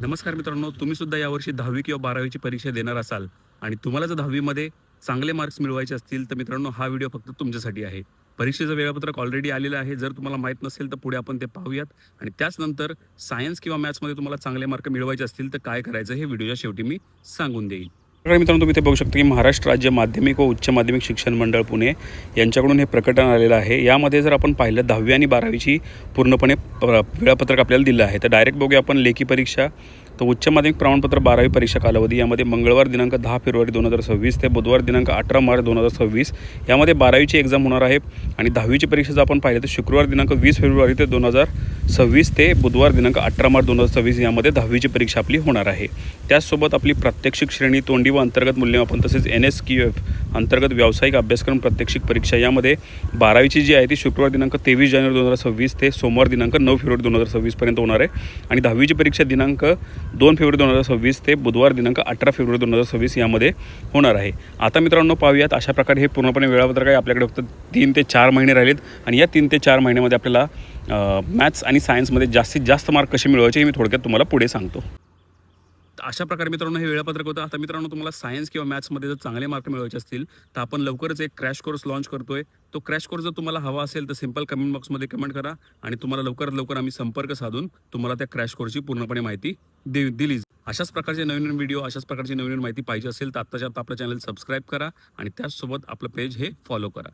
नमस्कार मित्रांनो तुम्ही सुद्धा यावर्षी दहावी किंवा बारावीची परीक्षा देणार असाल आणि तुम्हाला जर दहावीमध्ये चांगले मार्क्स मिळवायचे असतील तर मित्रांनो हा व्हिडिओ फक्त तुमच्यासाठी आहे. परीक्षेचं वेळापत्रक ऑलरेडी आलेलं आहे. जर तुम्हाला माहीत नसेल तर पुढे आपण ते पाहूयात. आणि त्याचनंतर सायन्स किंवा मॅथ्समध्ये तुम्हाला चांगले मार्क मिळवायचे असतील तर काय करायचं हे व्हिडिओच्या शेवटी मी सांगून देईन मित्रांनो तुम्ही ते बघू शकता की महाराष्ट्र राज्य माध्यमिक व उच्च माध्यमिक शिक्षण मंडळ पुणे यांच्याकडून हे प्रकटन आलेलं आहे. यामध्ये जर आपण पाहिलं दहावी आणि बारावीची पूर्णपणे प- वेळापत्रक आपल्याला दिलं आहे. तर डायरेक्ट बघूया आपण लेखी परीक्षा. तर उच्च माध्यमिक प्रमाणपत्र बारावी परीक्षा कालावधी यामध्ये मंगळवार दिनांक दहा फेब्रुवारी दोन हजार सव्वीस ते बुधवार दिनांक अठरा मार्च दोन हजार सव्वीस यामध्ये बारावीची एक्झाम होणार आहे. आणि दहावीची परीक्षा जर आपण पाहिलं तर शुक्रवार दिनांक वीस फेब्रुवारी ते दोन हजार सव्वीस ते बुधवार दिनांक अठरा मार्च दोन हजार सव्वीस यामध्ये दहावीची परीक्षा आपली होणार आहे. त्याचसोबत आपली प्रात्यक्षिक श्रेणी तोंडी व अंतर्गत मूल्यमापन तसेच एन एस क्यू एफ अंतर्गत व्यावसायिक अभ्यासक्रम प्रात्यक्षिक परीक्षा यामध्ये बारावीची जी आहे ती शुक्रवार दिनांक तेवीस जानेवारी दोन हजार सव्वीस ते सोमवार दिनांक नऊ फेब्रुवारी दोन हजार सव्वीसपर्यंत होणार आहे. आणि दहावीची परीक्षा दिनांक दोन फेब्रुवारी दोन हजार सव्वीस ते बुधवार दिनांक अठरा फेब्रुवारी दोन हजार सव्वीस यामध्ये होणार आहे. आता मित्रांनो पाहूयात अशा प्रकारे हे पूर्णपणे वेळापत्रक आहे. आपल्याकडे फक्त तीन ते चार महिने राहिलेत आणि या तीन ते चार महिन्यामध्ये आपल्याला मॅथ्स आणि सायन्समध्ये जास्तीत जास्त मार्क कसे मिळवायचे हे मी थोडक्यात तुम्हाला पुढे सांगतो. अशा प्रकारे मित्रांनो हे वेळापत्रक होतं. आता मित्रांनो तुम्हाला सायन्स किंवा मॅथ्समध्ये जर चांगले मार्क मिळवायचे असतील तर आपण लवकरच एक क्रॅश कोर्स लॉन्च करतोय. तो क्रॅश कोर्स जर तुम्हाला हवा असेल तर सिंपल कमेंट बॉक्समध्ये कमेंट करा आणि तुम्हाला लवकरात लवकर आम्ही संपर्क साधून तुम्हाला त्या क्रॅश कोर्सची पूर्णपणे माहिती दे दिली अशाच प्रकारचे नवीन नवीन व्हिडिओ अशाच प्रकारची नवीन नवीन माहिती पाहिजे असेल तर आत्ताच्या आत्ता आपलं चॅनल सबस्क्राईब करा आणि त्याचसोबत आपलं पेज हे फॉलो करा.